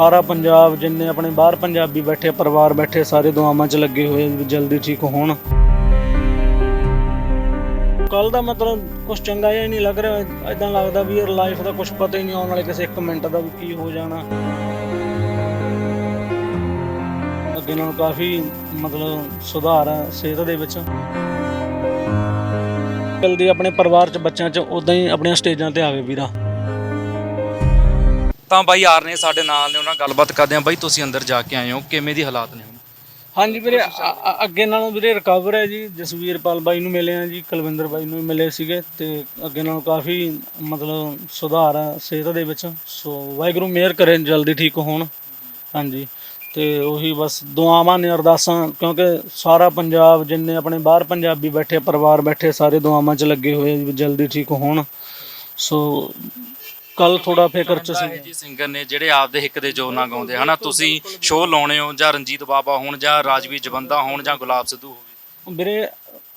ਸਾਰਾ ਪੰਜਾਬ, ਜਿੰਨੇ ਆਪਣੇ ਬਾਹਰ ਪੰਜਾਬੀ ਬੈਠੇ, ਪਰਿਵਾਰ ਬੈਠੇ, ਸਾਰੇ ਦੁਆਵਾਂ 'ਚ ਲੱਗੇ ਹੋਏ, ਵੀ ਜਲਦੀ ਠੀਕ ਹੋਣ। ਕੱਲ ਦਾ ਮਤਲਬ ਕੁਝ ਚੰਗਾ ਜਿਹਾ ਨਹੀਂ ਲੱਗ ਰਿਹਾ। ਐਦਾਂ ਲੱਗਦਾ ਵੀ ਯਾਰ ਲਾਈਫ ਦਾ ਕੁਝ ਪਤਾ ਹੀ ਨਹੀਂ ਆਉਣ ਵਾਲੇ ਕਿਸੇ ਇੱਕ ਮਿੰਟ ਦਾ ਵੀ ਕੀ ਹੋ ਜਾਣਾ। ਅੱਗੇ ਨਾਲੋਂ ਕਾਫੀ ਮਤਲਬ ਸੁਧਾਰ ਹੈ ਸਿਹਤ ਦੇ ਵਿੱਚ। ਜਲਦੀ ਆਪਣੇ ਪਰਿਵਾਰ 'ਚ, ਬੱਚਿਆਂ 'ਚ ਉਦਾਂ ਹੀ ਆਪਣੀਆਂ ਸਟੇਜਾਂ ਤੇ ਆਵੇ ਵੀਰਾ। ਤਾਂ ਬਾਈ ਆਰ ਨੇ ਸਾਡੇ ਨਾਲ ਨੇ, ਉਹਨਾਂ ਨਾਲ ਗੱਲਬਾਤ ਕਰਦੇ ਆ ਬਾਈ, ਤੁਸੀਂ ਅੰਦਰ ਜਾ ਕੇ ਆਏ ਹੋ, ਕਿਵੇਂ ਦੀ ਹਾਲਾਤ ਨੇ ਹੁਣ? ਹਾਂਜੀ ਵੀਰੇ ਅ- ਅ- ਅੱਗੇ ਨਾਲੋਂ ਵੀਰੇ ਰਿਕਵਰ ਹੈ ਜੀ। ਜਸਵੀਰ ਪਾਲ ਬਾਈ ਨੂੰ ਮਿਲੇ ਆ ਜੀ, ਕੁਲਵਿੰਦਰ ਬਾਈ ਨੂੰ ਵੀ ਮਿਲੇ ਸੀਗੇ ਤੇ ਅੱਗੇ ਨਾਲੋਂ ਕਾਫੀ ਮਤਲਬ ਸੁਧਾਰ ਹੈ ਸਿਹਤ ਦੇ ਵਿੱਚ। ਸੋ ਵਾਹਿਗੁਰੂ ਮਿਹਰ ਕਰੇ, ਜਲਦੀ ਠੀਕ ਹੋਣ। ਹਾਂਜੀ। ਤੇ ਉਹੀ ਬਸ ਦੁਆਵਾਂ ਨੇ, ਅਰਦਾਸਾਂ, ਕਿਉਂਕਿ ਸਾਰਾ ਪੰਜਾਬ, ਜਿੰਨੇ ਆਪਣੇ ਬਾਹਰ ਪੰਜਾਬੀ ਬੈਠੇ, ਪਰਿਵਾਰ ਬੈਠੇ, ਸਾਰੇ ਦੁਆਵਾਂ 'ਚ ਲੱਗੇ ਹੋਏ ਆ ਵੀ ਜਲਦੀ ਠੀਕ ਹੋਣ। ਸੋ ਕੱਲ ਥੋੜਾ ਫਿਕਰ 'ਚ ਸੀ ਜੀ ਸਿੰਗਰ ਨੇ ਜਿਹੜੇ ਆਪਦੇ ਹਿੱਕ ਦੇ ਜੋਰ ਨਾਲ ਗਾਉਂਦੇ ਹਨਾ ਤੁਸੀਂ ਸ਼ੋਅ ਲਾਉਣੇ ਹੋ ਜਾਂ ਰਣਜੀਤ ਬਾਬਾ ਹੋਣ ਜਾਂ ਰਾਜਵੀਰ ਜਵੰਦਾ ਹੋਣ ਜਾਂ ਗੁਲਾਬ ਸਿੱਧੂ ਹੋਵੇ ਵੀਰੇ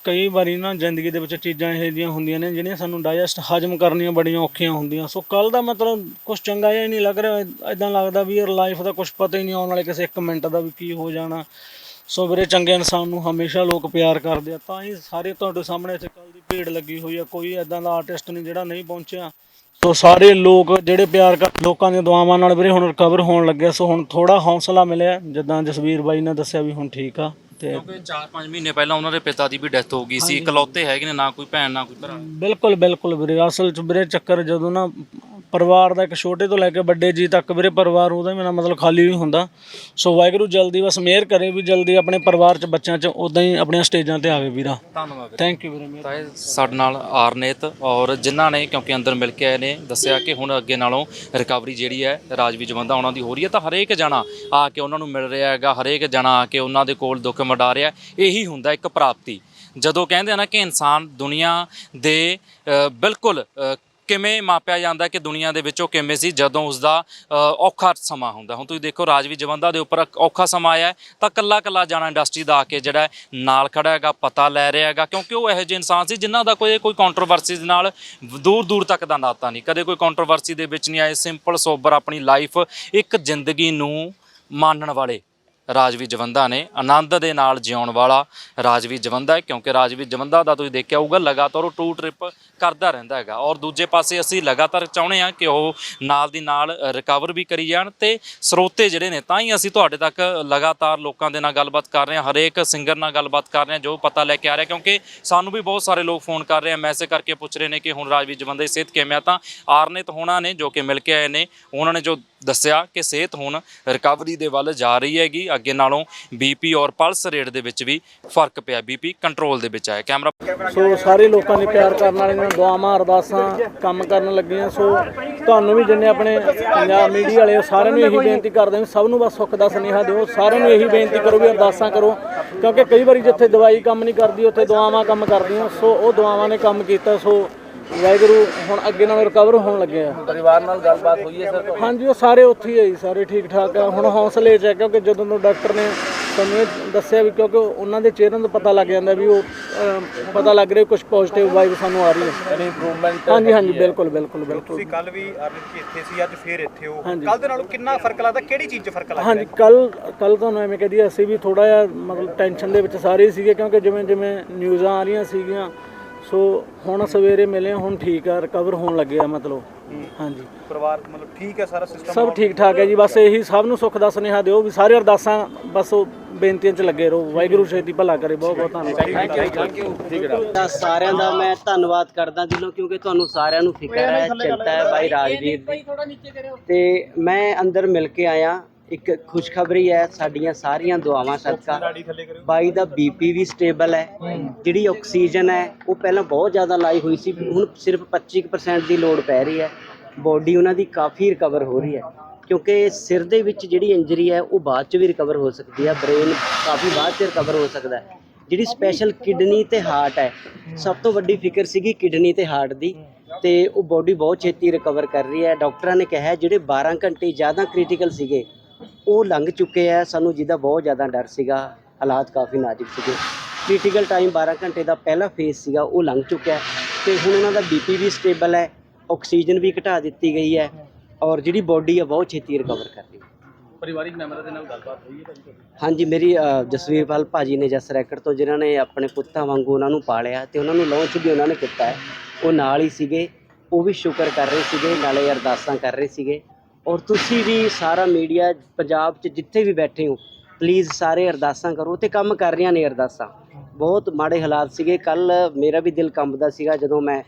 ਕਈ ਵਾਰੀ ਨਾ ਜ਼ਿੰਦਗੀ ਦੇ ਵਿੱਚ ਚੀਜ਼ਾਂ ਇਹੋ ਜਿਹੀਆਂ ਹੁੰਦੀਆਂ ਨੇ ਜਿਹੜੀਆਂ ਸਾਨੂੰ ਡਾਈਜੈਸਟ ਹਜਮ ਕਰਨੀਆਂ ਬੜੀਆਂ ਔਖੀਆਂ ਹੁੰਦੀਆਂ। ਸੋ ਕੱਲ ਦਾ ਮਤਲਬ ਕੁਝ ਚੰਗਾ ਜਿਹਾ ਨਹੀਂ ਲੱਗ ਰਿਹਾ। ਐਦਾਂ ਲੱਗਦਾ ਵੀ ਯਾਰ ਲਾਈਫ ਦਾ ਕੁਝ ਪਤਾ ਹੀ ਨਹੀਂ ਆਉਣ ਵਾਲੇ ਕਿਸੇ ਇੱਕ ਮਿੰਟ ਦਾ ਵੀ ਕੀ ਹੋ ਜਾਣਾ। ਸੋ ਵੀਰੇ ਚੰਗੇ ਇਨਸਾਨ ਨੂੰ ਹਮੇਸ਼ਾ ਲੋਕ ਪਿਆਰ ਕਰਦੇ ਆ। ਤਾਂ ਹੀ ਸਾਰੇ ਤੁਹਾਡੇ ਸਾਹਮਣੇ ਇੱਥੇ ਕੱਲ ਦੀ ਭੀੜ ਲੱਗੀ ਹੋਈ ਆ। ਕੋਈ ਐਦਾਂ ਦਾ ਆਰਟਿਸਟ ਨਹੀਂ ਜਿਹੜਾ ਨਹੀਂ ਪਹੁੰਚਿਆ। ਸੋ ਸਾਰੇ ਲੋਕ ਜਿਹੜੇ ਪਿਆਰ ਕਰ ਲੋਕਾਂ ਦੀਆਂ ਦੁਆਵਾਂ ਨਾਲ ਵੀਰੇ ਹੁਣ ਰਿਕਵਰ ਹੋਣ ਲੱਗੇ ਸੋ ਹੁਣ ਥੋੜਾ ਹੌਸਲਾ ਮਿਲਿਆ। ਜਿੱਦਾਂ ਜਸਵੀਰ ਬਾਈ ਨੇ ਦੱਸਿਆ ਵੀ ਹੁਣ ਠੀਕ ਆ ਤੇ ਕਿਉਂਕਿ 4-5 ਮਹੀਨੇ ਪਹਿਲਾਂ ਉਹਨਾਂ ਦੇ ਪਿਤਾ ਦੀ ਵੀ ਡੈਥ ਹੋ ਗਈ ਸੀ। ਇਕਲੌਤੇ ਹੈਗੇ ਨੇ ਨਾ ਕੋਈ ਭੈਣ ਨਾ ਕੋਈ ਭਰਾ। ਬਿਲਕੁਲ ਬਿਲਕੁਲ ਵੀਰੇ। ਅਸਲ ਚ ਵੀਰੇ ਚੱਕਰ ਜਦੋਂ ਨਾ ਪਰਿਵਾਰ ਦਾ ਇੱਕ ਛੋਟੇ ਤੋਂ ਲੈ ਕੇ ਵੱਡੇ ਜੀ ਤੱਕ ਵੀਰੇ ਪਰਿਵਾਰ ਉਹਦਾ ਮੇਰਾ ਮਤਲਬ ਖਾਲੀ ਨਹੀਂ ਹੁੰਦਾ। ਸੋ ਵਾਹਿਗੁਰੂ ਜਲਦੀ ਬਸ ਮਿਹਰ ਕਰੇ ਵੀ ਜਲਦੀ ਆਪਣੇ ਪਰਿਵਾਰ ਚ ਬੱਚਿਆਂ ਚ ਉਦਾਂ ਹੀ ਆਪਣੀਆਂ ਸਟੇਜਾਂ ਤੇ ਆਵੇ ਵੀਰਾ। ਧੰਨਵਾਦ। ਥੈਂਕ ਯੂ ਵੀਰੇ ਤਾਂ ਇਹ ਸਾਡੇ ਨਾਲ ਆਰਨੇਤ ਔਰ ਜਿਨ੍ਹਾਂ ਨੇ ਕਿਉਂਕਿ ਅੰਦਰ ਮਿਲ ਕੇ ਆਏ ਨੇ ਦੱਸਿਆ ਕਿ ਹੁਣ ਅੱਗੇ ਨਾਲੋਂ ਰਿਕਵਰੀ ਜਿਹੜੀ ਹੈ ਰਾਜਵੀ ਜਵੰਦਾ ਉਹਨਾਂ ਦੀ ਹੋ ਰਹੀ ਹੈ ਤਾਂ ਹਰੇਕ ਜਣਾ ਆ ਕੇ ਉਹਨਾਂ ਨੂੰ ਮਿਲ ਰਿਹਾ ਹੈਗਾ ਹਰੇਕ ਜਣਾ ਆ ਕੇ ਉਹਨਾਂ ਦੇ ਕੋਲ ਦੁੱਖ ਮਟਾ ਰਿਹਾ ਇਹੀ ਹੁੰਦਾ ਇੱਕ ਪ੍ਰਾਪਤੀ। ਜਦੋਂ ਕਹਿੰਦੇ ਆ ਨਾ ਕਿ ਇਨਸਾਨ ਦੁਨੀਆ ਦੇ ਅ, ਬਿਲਕੁਲ ਅ, ਕਿਵੇਂ ਮਾਪਿਆ ਜਾਂਦਾ ਕਿ ਦੁਨੀਆ ਦੇ ਵਿੱਚ ਉਹ ਕਿਵੇਂ ਸੀ ਜਦੋਂ ਉਸਦਾ ਅ, ਔਖਾ ਸਮਾਂ ਹੁੰਦਾ? ਹੁਣ ਤੁਸੀਂ ਦੇਖੋ ਰਾਜਵੀ ਜਵੰਦਾ ਦੇ ਉੱਪਰ ਔਖਾ ਸਮਾਂ ਆਇਆ ਤਾਂ ਕੱਲਾ ਕੱਲਾ ਜਾਣਾ ਇੰਡਸਟਰੀ ਦਾ ਆ ਕੇ ਜਿਹੜਾ ਨਾਲ ਖੜਾ ਹੈਗਾ ਪਤਾ ਲੈ ਰਿਹਾ ਹੈਗਾ ਕਿਉਂਕਿ ਉਹ ਇਹੋ ਜਿਹੇ ਇਨਸਾਨ ਸੀ ਜਿਨ੍ਹਾਂ ਦਾ ਕੋਈ ਕੋਈ ਕੰਟਰੋਵਰਸੀ ਦੇ ਨਾਲ ਦੂਰ ਦੂਰ ਤੱਕ ਦਾ ਨਾਤਾ ਨਹੀਂ ਕਦੇ ਕੋਈ ਕੰਟਰੋਵਰਸੀ ਦੇ ਵਿੱਚ ਨਹੀਂ ਆਏ ਸਿੰਪਲ ਸੋਬਰ ਆਪਣੀ ਲਾਈਫ ਇੱਕ ਜ਼ਿੰਦਗੀ ਨੂੰ ਮਾਨਣ ਵਾਲੇ ਰਾਜਵੀ ਜਵੰਦਾ ਨੇ ਆਨੰਦ ਦੇ ਨਾਲ ਜਿਉਣ ਵਾਲਾ ਰਾਜਵੀ ਜਵੰਦਾ ਹੈ, ਕਿਉਂਕਿ ਰਾਜਵੀ ਜਵੰਦਾ ਦਾ ਤੁਸੀਂ ਦੇਖਿਆ ਹੋਊਗਾ, ਲਗਾਤਾਰ ਉਹ ਟੂ ਟ੍ਰਿਪ ਕਰਦਾ ਰਹਿੰਦਾ ਹੈਗਾ। ਔਰ ਦੂਜੇ ਪਾਸੇ ਅਸੀਂ ਲਗਾਤਾਰ ਚਾਹੁੰਦੇ ਹਾਂ ਕਿ ਉਹ ਨਾਲ ਦੀ ਨਾਲ ਰਿਕਵਰ ਵੀ ਕਰੀ ਜਾਣ ਤੇ ਸਰੋਤੇ ਜਿਹੜੇ ਨੇ, ਤਾਂ ਹੀ ਅਸੀਂ ਤੁਹਾਡੇ ਤੱਕ ਲਗਾਤਾਰ ਲੋਕਾਂ ਦੇ ਨਾਲ ਗੱਲਬਾਤ ਕਰ ਰਹੇ ਹਾਂ, ਹਰੇਕ ਸਿੰਗਰ ਨਾਲ ਗੱਲਬਾਤ ਕਰ ਰਹੇ ਹਾਂ, ਜੋ ਪਤਾ ਲੈ ਕੇ ਆ ਰਿਹਾ, ਕਿਉਂਕਿ ਸਾਨੂੰ ਵੀ ਬਹੁਤ ਸਾਰੇ ਲੋਕ ਫੋਨ ਕਰ ਰਹੇ ਆ ਮੈਸੇਜ ਕਰਕੇ ਪੁੱਛ ਰਹੇ ਨੇ ਕਿ ਹੁਣ ਰਾਜਵੀ ਜਵੰਦਾ ਦੀ ਸਿਹਤ ਕਿਵੇਂ ਆ, ਤਾਂ ਆਰਨਿਤ ਹੋਣਾ ਨੇ ਜੋ ਕਿ ਮਿਲ ਕੇ ਆਏ ਨੇ, ਉਹਨਾਂ ਨੇ ਜੋ ਦੱਸਿਆ ਕਿ ਸਿਹਤ ਹੁਣ ਰਿਕਵਰੀ ਦੇ ਵੱਲ ਜਾ ਰਹੀ ਹੈਗੀ। ਅੱਗੇ ਨਾਲੋਂ ਬੀਪੀ ਔਰ ਪਲਸ ਰੇਟ ਦੇ ਵਿੱਚ ਵੀ ਫ਼ਰਕ ਪਿਆ ਬੀਪੀ ਕੰਟਰੋਲ ਦੇ ਵਿੱਚ ਆਇਆ। ਕੈਮਰਾ ਸੋ ਸਾਰੇ ਲੋਕਾਂ ਨੇ ਪਿਆਰ ਕਰਨ ਵਾਲੇ ਵਾਲੀਆਂ ਦੁਆਵਾਂ ਅਰਦਾਸਾਂ ਕੰਮ ਕਰਨ ਲੱਗੀਆਂ। ਸੋ ਤੁਹਾਨੂੰ ਵੀ ਜਿੰਨੇ ਆਪਣੇ ਪੰਜਾਬ ਮੀਡੀਆ ਵਾਲੇ ਹੋ, ਸਾਰਿਆਂ ਨੂੰ ਇਹੀ ਬੇਨਤੀ ਕਰਦੇ ਹਾਂ ਸਭ ਨੂੰ ਬਸ ਸੁੱਖ ਦਾ ਸੁਨੇਹਾ ਦਿਓ। ਸਾਰਿਆਂ ਨੂੰ ਇਹੀ ਬੇਨਤੀ ਕਰੋ ਵੀ ਅਰਦਾਸਾਂ ਕਰੋ ਕਿਉਂਕਿ ਕਈ ਵਾਰੀ ਜਿੱਥੇ ਦਵਾਈ ਕੰਮ ਨਹੀਂ ਕਰਦੀ ਉੱਥੇ ਦੁਆਵਾਂ ਕੰਮ ਕਰਦੀਆਂ। ਸੋ ਉਹ ਦੁਆਵਾਂ ਨੇ ਕੰਮ ਕੀਤਾ। ਸੋ ਵਾਹਿਗੁਰੂ ਹੁਣ ਅੱਗੇ ਨਾਲ ਰਿਕਵਰ ਹੋਣ ਲੱਗੇ ਆ। ਪਰਿਵਾਰ ਨਾਲ ਗੱਲਬਾਤ ਹੋਈ ਹੈ ਸਰ ਹਾਂਜੀ ਉਹ ਸਾਰੇ ਉੱਥੇ ਹੀ ਆ ਜੀ ਸਾਰੇ ਠੀਕ ਠਾਕ ਆ। ਹੁਣ ਹੌਸਲੇ 'ਚ ਹੈ ਕਿਉਂਕਿ ਜਦੋਂ ਤੋਂ ਡਾਕਟਰ ਨੇ ਸਾਨੂੰ ਇਹ ਦੱਸਿਆ ਵੀ ਕਿਉਂਕਿ ਉਹਨਾਂ ਦੇ ਚਿਹਰਿਆਂ ਤੋਂ ਪਤਾ ਲੱਗ ਜਾਂਦਾ ਵੀ ਉਹ ਪਤਾ ਲੱਗ ਰਿਹਾ ਕੁਝ ਪੋਜ਼ਿਟਿਵ ਵਾਈਬ ਸਾਨੂੰ ਆ ਰਹੀ ਹੈ। ਯਾਨੀ ਇੰਪਰੂਵਮੈਂਟ ਹਾਂਜੀ ਹਾਂਜੀ ਬਿਲਕੁਲ ਬਿਲਕੁਲ ਬਿਲਕੁਲ। ਤੁਸੀਂ ਕੱਲ ਵੀ ਅਰਨਿਤ ਜੀ ਇੱਥੇ ਸੀ ਅੱਜ ਫੇਰ ਇੱਥੇ ਹੋ। ਕੱਲ ਦੇ ਨਾਲੋਂ ਕਿੰਨਾ ਫ਼ਰਕ ਲੱਗਦਾ ਕਿਹੜੀ ਚੀਜ਼ 'ਚ ਫ਼ਰਕ ਲੱਗਦਾ? ਹਾਂਜੀ ਕੱਲ ਕੱਲ ਤੁਹਾਨੂੰ ਐਵੇਂ ਕਹਦੀ ਅਸੀਂ ਵੀ ਥੋੜਾ ਜਿਹਾ ਮਤਲਬ ਟੈਨਸ਼ਨ ਦੇ ਵਿੱਚ ਸਾਰੇ ਹੀ ਸੀਗੇ ਕਿਉਂਕਿ ਜਿਵੇਂ ਜਿਵੇਂ ਨਿਊਜ਼ਾਂ ਆ ਰਹੀਆਂ ਸੀਗੀਆਂ ਸੋ ਹੁਣ ਸਵੇਰੇ ਮਿਲੇ ਹੁਣ ਠੀਕ ਆ ਰਿਕਵਰ ਹੋਣ ਲੱਗੇ ਆ ਮਤਲਬ। ਹਾਂਜੀ। ਪਰਿਵਾਰ ਮਤਲਬ ਠੀਕ ਹੈ ਸਾਰਾ ਸਿਸਟਮ ਸਭ ਠੀਕ ਠਾਕ ਹੈ ਜੀ ਬਸ ਇਹੀ ਸਭ ਨੂੰ ਸੁੱਖ ਦਾ ਸੁਨੇਹਾ ਦਿਓ ਵੀ ਸਾਰੇ ਅਰਦਾਸਾਂ ਬਸ ਉਹ ਬੇਨਤੀਆਂ 'ਚ ਲੱਗੇ ਰਹੋ। ਵਾਹਿਗੁਰੂ ਛੇਤੀ ਭਲਾ ਕਰੇ ਬਹੁਤ ਬਹੁਤ ਧੰਨਵਾਦ। ਸਾਰਿਆਂ ਦਾ ਮੈਂ ਧੰਨਵਾਦ ਕਰਦਾ ਦਿਲੋਂ ਕਿਉਂਕਿ ਤੁਹਾਨੂੰ ਸਾਰਿਆਂ ਨੂੰ ਫਿਕਰ ਹੈ ਚਿੰਤਾ ਹੈ ਬਾਈ ਰਾਜਵੀਰ ਦੀ। ਤੇ ਮੈਂ ਅੰਦਰ ਮਿਲ ਕੇ ਆਇਆ। ਇੱਕ ਖੁਸ਼ਖਬਰੀ ਹੈ ਸਾਡੀਆਂ ਸਾਰੀਆਂ ਦੁਆਵਾਂ ਸਦਕਾ। ਬਾਈ ਦਾ ਬੀਪੀ ਵੀ ਸਟੇਬਲ ਹੈ। ਜਿਹੜੀ ਆਕਸੀਜਨ ਹੈ, ਉਹ ਪਹਿਲਾਂ ਬਹੁਤ ਜ਼ਿਆਦਾ ਲਾਈ ਹੋਈ ਸੀ, ਹੁਣ ਸਿਰਫ 25% ਦੀ ਲੋੜ ਪੈ ਰਹੀ ਹੈ। ਬੋਡੀ ਉਹਨਾਂ ਦੀ ਕਾਫੀ ਰਿਕਵਰ ਹੋ ਰਹੀ ਹੈ। ਕਿਉਂਕਿ ਸਿਰ ਦੇ ਵਿੱਚ ਜਿਹੜੀ ਇੰਜਰੀ ਹੈ, ਉਹ ਬਾਅਦ ਚ ਵੀ ਰਿਕਵਰ ਹੋ ਸਕਦੀ ਹੈ। ਬ੍ਰੇਨ ਕਾਫੀ ਬਾਅਦ ਚ ਰਿਕਵਰ ਹੋ ਸਕਦਾ ਹੈ। ਜਿਹੜੀ ਸਪੈਸ਼ਲ ਕਿਡਨੀ ਤੇ ਹਾਰਟ ਹੈ, ਸਭ ਤੋਂ ਵੱਡੀ ਫਿਕਰ ਸੀਗੀ ਕਿਡਨੀ ਤੇ ਹਾਰਟ ਦੀ। ਤੇ ਉਹ ਬੋਡੀ ਬਹੁਤ ਛੇਤੀ ਰਿਕਵਰ ਕਰ ਰਹੀ ਹੈ। ਡਾਕਟਰਾਂ ਨੇ ਕਿਹਾ, ਜਿਹੜੇ 12 ਘੰਟੇ ਜ਼ਿਆਦਾ ਕ੍ਰਿਟੀਕਲ ਸੀਗੇ ਉਹ ਲੰਘ ਚੁੱਕੇ ਆ। ਸਾਨੂੰ ਜਿਹਦਾ ਬਹੁਤ ਜ਼ਿਆਦਾ ਡਰ ਸੀਗਾ ਹਾਲਾਤ ਕਾਫੀ ਨਾਜ਼ੁਕ ਸੀਗੇ। ਕ੍ਰਿਟੀਕਲ ਟਾਈਮ 12 ਘੰਟੇ ਦਾ ਪਹਿਲਾ ਫੇਜ਼ ਸੀਗਾ ਉਹ ਲੰਘ ਚੁੱਕਿਆ। ਤੇ ਹੁਣ ਉਹਨਾਂ ਦਾ ਬੀਪੀ ਵੀ ਸਟੇਬਲ ਹੈ ਆਕਸੀਜਨ ਵੀ ਘਟਾ ਦਿੱਤੀ ਗਈ ਹੈ ਔਰ ਜਿਹੜੀ ਬੋਡੀ ਹੈ ਬਹੁਤ ਛੇਤੀ ਰਿਕਵਰ ਕਰ ਰਹੀ ਹੈ। ਪਰਿਵਾਰਿਕ ਮੈਂਬਰਾਂ ਦੇ ਨਾਲ ਗੱਲਬਾਤ ਹੋਈ ਹੈ ਭਾਜੀ ਹਾਂਜੀ ਮੇਰੀ ਅ, ਜਸਵੀਰਪਾਲ ਭਾਜੀ ਨੇ ਜਸ ਰੈਕਟ ਤੋਂ ਜਿਨ੍ਹਾਂ ਨੇ ਆਪਣੇ ਪੁੱਤਾਂ ਵਾਂਗੂ ਉਹਨਾਂ ਨੂੰ ਪਾਲਿਆ ਤੇ ਉਹਨਾਂ ਨੂੰ ਲਾਂਚ ਵੀ ਉਹਨਾਂ ਨੇ ਕੀਤਾ ਹੈ। ਉਹ ਨਾਲ ਹੀ ਸੀਗੇ ਉਹ ਵੀ ਸ਼ੁਕਰ ਕਰ ਰਹੇ ਸੀਗੇ ਨਾਲੇ ਅਰਦਾਸਾਂ ਕਰ ਰਹੇ ਸੀਗੇ। ਔਰ ਤੁਸੀਂ ਵੀ ਸਾਰਾ ਮੀਡੀਆ ਪੰਜਾਬ 'ਚ ਜਿੱਥੇ ਵੀ ਬੈਠੇ ਹੋ ਪਲੀਜ਼ ਸਾਰੇ ਅਰਦਾਸਾਂ ਕਰੋ। ਤੇ ਕੰਮ ਕਰ ਰਹੀਆਂ ਨੇ ਅਰਦਾਸਾਂ। ਬਹੁਤ ਮਾੜੇ ਹਾਲਾਤ ਸੀਗੇ। ਕੱਲ ਮੇਰਾ ਵੀ ਦਿਲ ਕੰਬਦਾ ਸੀਗਾ ਜਦੋਂ ਮੈਂ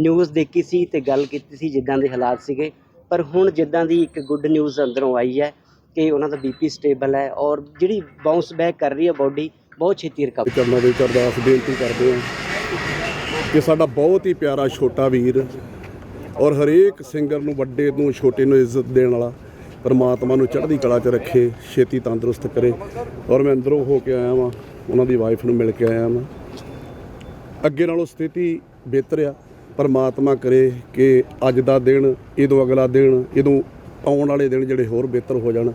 ਨਿਊਜ਼ ਦੇਖੀ ਸੀ ਤੇ ਗੱਲ ਕੀਤੀ ਸੀ ਜਿੱਦਾਂ ਦੇ ਹਾਲਾਤ ਸੀਗੇ। ਪਰ ਹੁਣ ਜਿੱਦਾਂ ਦੀ ਇੱਕ ਗੁੱਡ ਨਿਊਜ਼ ਅੰਦਰੋਂ ਆਈ ਹੈ ਕਿ ਉਹਨਾਂ ਦਾ ਬੀਪੀ ਸਟੇਬਲ ਹੈ ਔਰ ਜਿਹੜੀ ਬਾਉਂਸ ਬੈਕ ਕਰ ਰਹੀ ਹੈ ਬਾਡੀ ਬਹੁਤ ਛੇਤੀ ਰਿਕਵਰ ਚਰਨਾਂ ਦੇ ਵਿੱਚ ਅਰਦਾਸ ਬੇਨਤੀ ਕਰਦੇ ਹਾਂ ਕਿ ਸਾਡਾ ਬਹੁਤ ਹੀ ਪਿਆਰਾ ਛੋਟਾ ਵੀਰ ਔਰ ਹਰੇਕ ਸਿੰਗਰ ਨੂੰ ਵੱਡੇ ਨੂੰ ਛੋਟੇ ਨੂੰ ਇੱਜ਼ਤ ਦੇਣ ਵਾਲਾ ਪਰਮਾਤਮਾ ਨੂੰ ਚੜ੍ਹਦੀ ਕਲਾ 'ਚ ਰੱਖੇ, ਛੇਤੀ ਤੰਦਰੁਸਤ ਕਰੇ। ਔਰ ਮੈਂ ਅੰਦਰੋਂ ਹੋ ਕੇ ਆਇਆ ਵਾਂ, ਉਹਨਾਂ ਦੀ ਵਾਈਫ ਨੂੰ ਮਿਲ ਕੇ ਆਇਆ ਵਾਂ। ਅੱਗੇ ਨਾਲੋਂ ਸਥਿਤੀ ਬਿਹਤਰ ਆ, ਪਰਮਾਤਮਾ ਕਰੇ ਕਿ ਅੱਜ ਦਾ ਦਿਨ ਇਹਦੋਂ ਅਗਲਾ ਦਿਨ, ਇਦੋਂ ਆਉਣ ਵਾਲੇ ਦਿਨ ਜਿਹੜੇ ਹੋਰ ਬਿਹਤਰ ਹੋ ਜਾਣ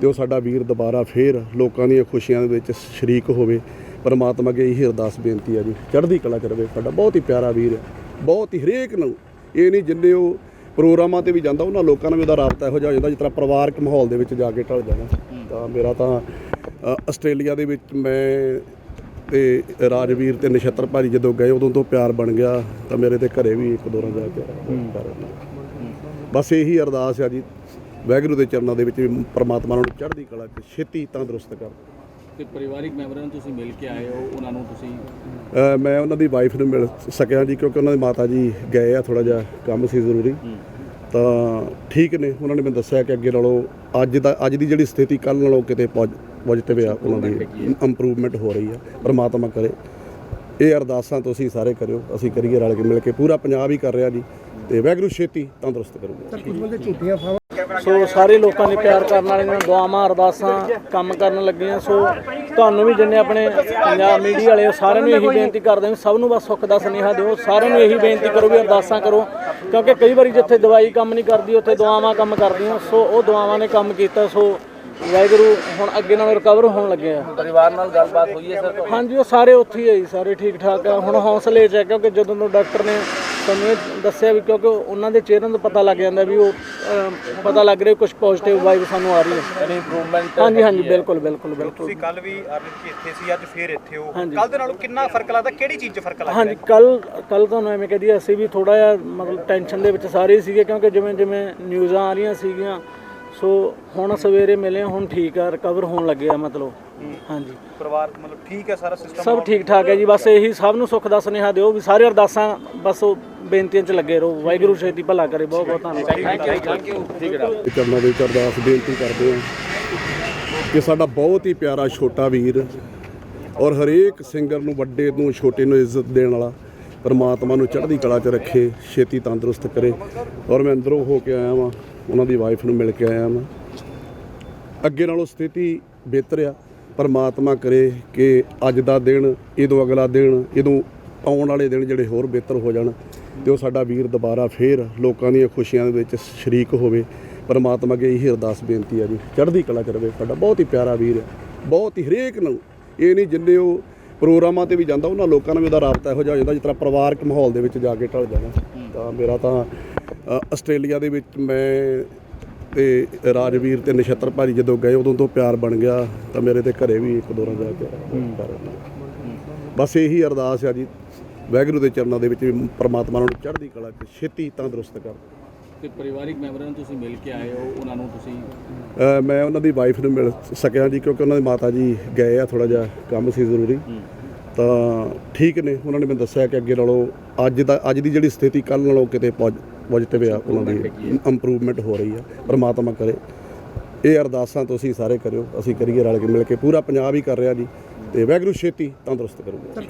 ਤੇ ਉਹ ਸਾਡਾ ਵੀਰ ਦੁਬਾਰਾ ਫੇਰ ਲੋਕਾਂ ਦੀਆਂ ਖੁਸ਼ੀਆਂ ਦੇ ਵਿੱਚ ਸ਼ਰੀਕ ਹੋਵੇ। ਪਰਮਾਤਮਾ ਅੱਗੇ ਇਹੀ ਅਰਦਾਸ ਬੇਨਤੀ ਆ ਜੀ, ਚੜ੍ਹਦੀ ਕਲਾ ਚ ਰਵੇ। ਸਾਡਾ ਬਹੁਤ ਹੀ ਪਿਆਰਾ ਵੀਰ ਹੈ ਬਹੁਤ ਹੀ ਹਰੇਕ ਨੂੰ ਇਹ ਨਹੀਂ ਜਿੰਨੇ ਉਹ ਪ੍ਰੋਗਰਾਮਾਂ ਤੇ ਵੀ ਜਾਂਦਾ ਉਹਨਾਂ ਲੋਕਾਂ ਨਾਲ ਵੀ ਉਹਦਾ ਰਾਬਤਾ ਇਹੋ ਜਿਹਾ ਹੋ ਜਾਂਦਾ ਜਿਸ ਤਰ੍ਹਾਂ ਪਰਿਵਾਰਕ ਮਾਹੌਲ ਦੇ ਵਿੱਚ ਜਾ ਕੇ ਢਲ ਜਾਣਾ। ਤਾਂ ਮੇਰਾ ਤਾਂ ਆਸਟ੍ਰੇਲੀਆ ਦੇ ਵਿੱਚ ਮੈਂ ਤੇ ਰਾਜਵੀਰ ਤੇ ਨਛੱਤਰ ਭਾਜੀ ਜਦੋਂ ਗਏ ਉਦੋਂ ਤੋਂ ਪਿਆਰ ਬਣ ਗਿਆ ਤਾਂ ਮੇਰੇ ਤੇ ਘਰੇ ਵੀ ਇੱਕ ਦੋ ਰਾਂ ਜਾ ਕੇ। ਬਸ ਇਹੀ ਅਰਦਾਸ ਆ ਜੀ ਵਾਹਿਗੁਰੂ ਦੇ ਚਰਨਾਂ ਦੇ ਵਿੱਚ ਵੀ ਪ੍ਰਮਾਤਮਾ ਨੂੰ ਚੜ੍ਹਦੀ ਕਲਾ 'ਚ ਛੇਤੀ ਤੰਦਰੁਸਤ ਕਰ। ਤੇ ਪਰਿਵਾਰਿਕ ਮੈਂਬਰਾਂ ਨੂੰ ਤੁਸੀਂ ਮਿਲ ਕੇ ਆਏ ਹੋ ਉਹਨਾਂ ਨੂੰ ਤੁਸੀਂ ਮੈਂ ਉਹਨਾਂ ਦੀ ਵਾਈਫ ਨੂੰ ਮਿਲ ਸਕਿਆ ਜੀ ਕਿਉਂਕਿ ਉਹਨਾਂ ਦੀ ਮਾਤਾ ਜੀ ਗਏ ਆ ਥੋੜਾ ਜਿਹਾ ਕੰਮ ਸੀ ਜ਼ਰੂਰੀ। ਤਾਂ ਠੀਕ ਨੇ ਉਹਨਾਂ ਨੇ ਮੈਨੂੰ ਦੱਸਿਆ ਕਿ ਅੱਗੇ ਨਾਲੋਂ ਅੱਜ ਦਾ ਅੱਜ ਦੀ ਜਿਹੜੀ ਸਥਿਤੀ ਕੱਲ ਨਾਲੋਂ ਕਿਤੇ ਪੋਜ਼ਿਟਿਵ ਆ ਉਹਨਾਂ ਦੀ ਇੰਪਰੂਵਮੈਂਟ ਹੋ ਰਹੀ ਆ ਪ੍ਰਮਾਤਮਾ ਕਰੇ। ਇਹ ਅਰਦਾਸਾਂ ਤੁਸੀਂ ਸਾਰੇ ਕਰਿਓ ਅਸੀਂ ਕਰੀਏ ਰਲ ਕੇ ਮਿਲ ਕੇ। ਪੂਰਾ ਪੰਜਾਬ ਹੀ ਕਰ ਰਿਹਾ ਜੀ ਤੇ ਵਾਹਿਗੁਰੂ ਛੇਤੀ ਤੰਦਰੁਸਤ ਕਰੂਗਾ। ਸੋ ਸਾਰੇ ਲੋਕਾਂ ਦੇ ਪਿਆਰ ਕਰਨ ਵਾਲਿਆਂ ਦੀਆਂ ਦੁਆਵਾਂ ਅਰਦਾਸਾਂ ਕੰਮ ਕਰਨ ਲੱਗੀਆਂ। ਸੋ ਤੁਹਾਨੂੰ ਵੀ ਜਿੰਨੇ ਆਪਣੇ ਪੰਜਾਬ ਮੀਡੀਆ ਵਾਲੇ ਹੋ, ਸਾਰਿਆਂ ਨੂੰ ਇਹੀ ਬੇਨਤੀ ਕਰਦੇ ਹਾਂ ਸਭ ਨੂੰ ਬਸ ਸੁੱਖ ਦਾ ਸੁਨੇਹਾ ਦਿਓ। ਸਾਰਿਆਂ ਨੂੰ ਇਹੀ ਬੇਨਤੀ ਕਰੋ ਵੀ ਅਰਦਾਸਾਂ ਕਰੋ ਕਿਉਂਕਿ ਕਈ ਵਾਰੀ ਜਿੱਥੇ ਦਵਾਈ ਕੰਮ ਨਹੀਂ ਕਰਦੀ ਉੱਥੇ ਦੁਆਵਾਂ ਕੰਮ ਕਰਦੀਆਂ। ਸੋ ਉਹ ਦੁਆਵਾਂ ਨੇ ਕੰਮ ਕੀਤਾ। ਸੋ ਵਾਹਿਗੁਰੂ ਹੁਣ ਅੱਗੇ ਨਾਲ ਰਿਕਵਰ ਹੋਣ ਲੱਗੇ ਆ। ਪਰਿਵਾਰ ਨਾਲ ਗੱਲਬਾਤ ਹੋਈ ਹੈ ਸਰ ਹਾਂਜੀ ਉਹ ਸਾਰੇ ਉੱਥੇ ਹੀ ਆ ਜੀ ਸਾਰੇ ਠੀਕ ਠਾਕ ਆ। ਹੁਣ ਹੌਸਲੇ 'ਚ ਹੈ ਕਿਉਂਕਿ ਜਦੋਂ ਤੋਂ ਡਾਕਟਰ ਨੇ ਸਾਨੂੰ ਇਹ ਦੱਸਿਆ ਵੀ ਕਿਉਂਕਿ ਉਹਨਾਂ ਦੇ ਚਿਹਰਿਆਂ ਤੋਂ ਪਤਾ ਲੱਗ ਜਾਂਦਾ ਵੀ ਉਹ ਪਤਾ ਲੱਗ ਰਿਹਾ ਕੁਝ ਪੋਜ਼ਿਟਿਵ ਵਾਈਬ ਸਾਨੂੰ ਆ ਰਹੀ ਹੈ। ਯਾਨੀ ਇੰਪਰੂਵਮੈਂਟ ਹਾਂਜੀ ਹਾਂਜੀ ਬਿਲਕੁਲ ਬਿਲਕੁਲ ਬਿਲਕੁਲ ਤੁਸੀਂ ਕੱਲ ਵੀ ਅਰਨਿਤ ਜੀ ਇੱਥੇ ਸੀ ਅੱਜ ਫੇਰ ਇੱਥੇ ਹੋ। ਕੱਲ ਦੇ ਨਾਲੋਂ ਕਿੰਨਾ ਫ਼ਰਕ ਲੱਗਦਾ ਕਿਹੜੀ ਚੀਜ਼ 'ਚ ਫ਼ਰਕ ਲੱਗਦਾ? ਹਾਂਜੀ ਕੱਲ ਕੱਲ ਤੁਹਾਨੂੰ ਐਵੇਂ ਕਹਦੀ ਅਸੀਂ ਵੀ ਥੋੜਾ ਜਿਹਾ ਮਤਲਬ ਟੈਨਸ਼ਨ ਦੇ ਵਿੱਚ ਸਾਰੇ ਹੀ ਸੀਗੇ ਕਿਉਂਕਿ ਜਿਵੇਂ ਜਿਵੇਂ ਨਿਊਜ਼ਾਂ ਆ ਰਹੀਆਂ ਸੀਗੀਆਂ ਸੋ ਹੁਣ ਸਵੇਰੇ ਮਿਲੇ ਹੁਣ ਠੀਕ ਆ ਰਿਕਵਰ ਹੋਣ ਲੱਗੇ ਆ ਮਤਲਬ। ਹਾਂਜੀ। ਪਰਿਵਾਰ ਮਤਲਬ ਠੀਕ ਹੈ ਸਾਰਾ ਸਿਸਟਮ ਸਭ ਠੀਕ ਠਾਕ ਹੈ ਜੀ ਬਸ ਇਹੀ ਸਭ ਨੂੰ ਸੁੱਖ ਦਾ ਸੁਨੇਹਾ ਦਿਓ ਵੀ ਸਾਰੇ ਅਰਦਾਸਾਂ ਬਸ ਉਹ ਬੇਨਤੀਆਂ 'ਚ ਲੱਗੇ ਰਹੋ। ਵਾਹਿਗੁਰੂ ਛੇਤੀ ਭਲਾ ਕਰੇ ਬਹੁਤ ਬਹੁਤ ਧੰਨਵਾਦ। ਤੇ ਚਰਨਾਂ ਦੇ ਵਿੱਚ ਅਰਦਾਸ ਬੇਨਤੀ ਕਰਦੇ ਹਾਂ ਕਿ ਸਾਡਾ ਬਹੁਤ ਹੀ ਪਿਆਰਾ ਛੋਟਾ ਵੀਰ ਔਰ ਹਰੇਕ ਸਿੰਗਰ ਨੂੰ ਵੱਡੇ ਨੂੰ ਛੋਟੇ ਨੂੰ ਇੱਜ਼ਤ ਦੇਣ ਵਾਲਾ ਪਰਮਾਤਮਾ ਨੂੰ ਚੜ੍ਹਦੀ ਕਲਾ 'ਚ ਰੱਖੇ ਛੇਤੀ ਤੰਦਰੁਸਤ ਕਰੇ। ਔਰ ਮੈਂ ਅੰਦਰੋਂ ਹੋ ਕੇ ਆਇਆ ਵਾਂ ਉਹਨਾਂ ਦੀ ਵਾਈਫ ਨੂੰ ਮਿਲ ਕੇ ਆਇਆ ਵਾਂ। ਅੱਗੇ ਨਾਲੋਂ ਸਥਿਤੀ ਬਿਹਤਰ ਆ। ਪਰਮਾਤਮਾ ਕਰੇ ਕਿ ਅੱਜ ਦਾ ਦਿਨ ਇਹਦੋਂ ਅਗਲਾ ਦਿਨ ਇਹਦੋਂ ਆਉਣ ਵਾਲੇ ਦਿਨ ਜਿਹੜੇ ਹੋਰ ਬਿਹਤਰ ਹੋ ਜਾਣ ਤੇ ਉਹ ਸਾਡਾ ਵੀਰ ਦੁਬਾਰਾ ਫੇਰ ਲੋਕਾਂ ਦੀਆਂ ਖੁਸ਼ੀਆਂ ਦੇ ਵਿੱਚ ਸ਼ਰੀਕ ਹੋਵੇ। ਪਰਮਾਤਮਾ ਅੱਗੇ ਇਹੀ ਅਰਦਾਸ ਬੇਨਤੀ ਆ ਜੀ। ਚੜ੍ਹਦੀ ਕਲਾ ਚ ਰਵੇ ਸਾਡਾ। ਬਹੁਤ ਹੀ ਪਿਆਰਾ ਵੀਰ ਹੈ ਬਹੁਤ ਹੀ ਹਰੇਕ ਨੂੰ। ਇਹ ਨਹੀਂ ਜਿੰਨੇ ਉਹ ਪ੍ਰੋਗਰਾਮਾਂ ਤੇ ਵੀ ਜਾਂਦਾ, ਉਹਨਾਂ ਲੋਕਾਂ ਨਾਲ ਵੀ ਉਹਦਾ ਰਾਬਤਾ ਇਹੋ ਜਿਹਾ ਹੋ ਜਾਂਦਾ, ਜਿਸ ਤਰ੍ਹਾਂ ਪਰਿਵਾਰਕ ਮਾਹੌਲ ਦੇ ਵਿੱਚ ਜਾ ਕੇ ਢਲ ਜਾਣਾ। ਤਾਂ ਮੇਰਾ ਤਾਂ ਆਸਟ੍ਰੇਲੀਆ ਦੇ ਵਿੱਚ ਮੈਂ ਤੇ ਰਾਜਵੀਰ ਤੇ ਨਛੱਤਰ ਭਾਜੀ ਜਦੋਂ ਗਏ ਉਦੋਂ ਤੋਂ ਪਿਆਰ ਬਣ ਗਿਆ ਤਾਂ ਮੇਰੇ ਤੇ ਘਰੇ ਵੀ ਇੱਕ ਦੋ ਰਾਂ ਜਾ ਕੇ। ਬਸ ਇਹੀ ਅਰਦਾਸ ਆ ਜੀ ਵਾਹਿਗੁਰੂ ਦੇ ਚਰਨਾਂ ਦੇ ਵਿੱਚ ਵੀ ਪ੍ਰਮਾਤਮਾ ਨੂੰ ਚੜ੍ਹਦੀ ਕਲਾ 'ਚ ਛੇਤੀ ਤੰਦਰੁਸਤ ਕਰ। ਤੇ ਪਰਿਵਾਰਿਕ ਮੈਂਬਰਾਂ ਨੂੰ ਤੁਸੀਂ ਮਿਲ ਕੇ ਆਏ ਹੋ ਉਹਨਾਂ ਨੂੰ ਤੁਸੀਂ ਮੈਂ ਉਹਨਾਂ ਦੀ ਵਾਈਫ ਨੂੰ ਮਿਲ ਸਕਿਆ ਜੀ ਕਿਉਂਕਿ ਉਹਨਾਂ ਦੀ ਮਾਤਾ ਜੀ ਗਏ ਆ ਥੋੜਾ ਜਿਹਾ ਕੰਮ ਸੀ ਜ਼ਰੂਰੀ। ਤਾਂ ਠੀਕ ਨੇ ਉਹਨਾਂ ਨੇ ਮੈਨੂੰ ਦੱਸਿਆ ਕਿ ਅੱਗੇ ਨਾਲੋਂ ਅੱਜ ਦਾ ਅੱਜ ਦੀ ਜਿਹੜੀ ਸਥਿਤੀ ਕੱਲ ਨਾਲੋਂ ਕਿਤੇ ਪੋਜ਼ਿਟਿਵ ਆ ਉਹਨਾਂ ਦੀ ਇੰਪਰੂਵਮੈਂਟ ਹੋ ਰਹੀ ਆ ਪਰਮਾਤਮਾ ਕਰੇ। ਇਹ ਅਰਦਾਸਾਂ ਤੁਸੀਂ ਸਾਰੇ ਕਰਿਓ ਅਸੀਂ ਕਰੀਏ ਰਲ ਕੇ ਮਿਲ ਕੇ। ਪੂਰਾ ਪੰਜਾਬ ਹੀ ਕਰ ਰਿਹਾ ਜੀ ਤੇ ਵਾਹਿਗੁਰੂ ਛੇਤੀ ਤੰਦਰੁਸਤ ਕਰੂਗਾ।